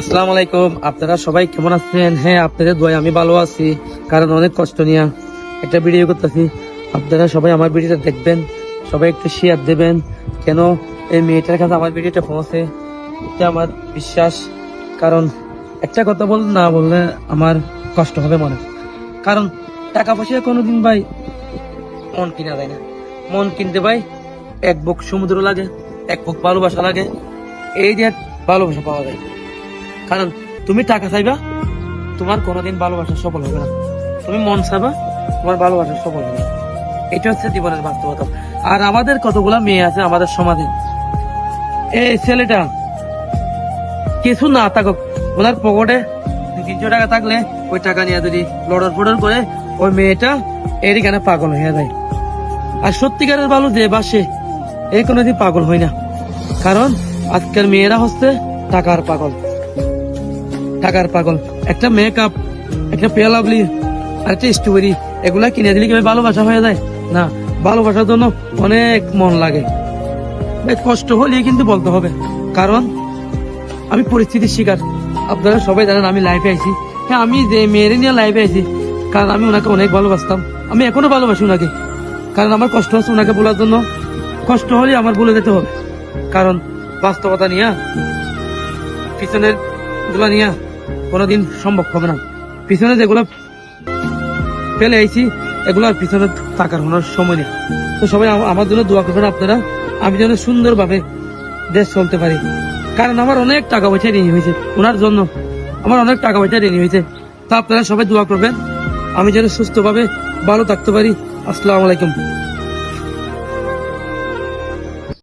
আসসালামু আলাইকুম। আপনারা সবাই কেমন আছেন? হ্যাঁ আপনাদের দোয়ায় আমি ভালো আছি, কারণ অনেক কষ্ট নিয়ে একটা ভিডিও করতেছি। আপনারা সবাই আমার ভিডিওটা দেখবেন, সবাই একটু শেয়ার দেবেন, কেন এই মেয়েটার কাছে আমার ভিডিওটা পৌঁছে? এটা আমার বিশ্বাস, কারণ একটা কথা বল না বললে আমার কষ্ট হবে মনে। কারণ টাকা পয়সা কোনোদিন ভাই মন কিনা যায় না। মন কিনতে ভাই এক বুক সমুদ্র লাগে, এক বুক ভালোবাসা লাগে, এই যে ভালোবাসা পাওয়া যায়। কারণ তুমি টাকা চাইবা, তোমার কোনোদিন ভালোবাসা সফল হবে না। তুমি মন চাইবা, তোমার ভালোবাসা সফল হবে। এটা হচ্ছে জীবনের বাস্তবতা। আর আমাদের কতগুলা মেয়ে আছে আমাদের সমাজে? এই ছেলেটা কিছু না থাকুক, ওনার পকেটে তিনশো টাকা থাকলে ওই টাকা নিয়ে যদি লড়র ফড়র করে, ওই মেয়েটা এর এখানে পাগল হয়ে যায়। আর সত্যিকারের ভালো যে বাসে এই কোনোদিন পাগল হয় না। কারণ আজকের মেয়েরা হচ্ছে টাকার পাগল। টাকার পাগল। একটা মেকআপ একটা পেয়ালাবলি আর একটা স্ট্রবেরি এগুলা কিনে দিলে কি ভালোবাসা হয়ে যায়? না, ভালোবাসার জন্য অনেক মন লাগে। কষ্ট হলে কিন্তু বলতে হবে। কারণ আমি পরিস্থিতির শিকার। আপনারা সবাই জানেন আমি লাইফে আইছি। হ্যাঁ আমি যে মেয়েরে নিয়ে লাইফে আইছি, কারণ আমি ওনাকে অনেক ভালোবাসতাম। আমি এখনও ভালোবাসি ওনাকে। কারণ আমার কষ্ট হচ্ছে ওনাকে বলার জন্য। কষ্ট হলে আমার বলে যেতে হবে। কারণ বাস্তবতা নিয়ে, পিছনেরগুলা কোনোদিন সম্ভব হবে না। পিছনে যেগুলো ফেলে আইছি, এগুলো আর পিছনে টাকার হওয়ার সময় নেই। তো সবাই আমার জন্য দোয়া করবেন আপনারা, আমি যেন সুন্দরভাবে দেশ চলতে পারি। কারণ আমার অনেক টাকা পয়সা ঋণী হয়েছে ওনার জন্য। আমার অনেক টাকা পয়সা ঋণী হয়েছে। তা আপনারা সবাই দোয়া করবেন। আমি যেন সুস্থভাবে ভালো থাকতে পারি। আসসালামু আলাইকুম।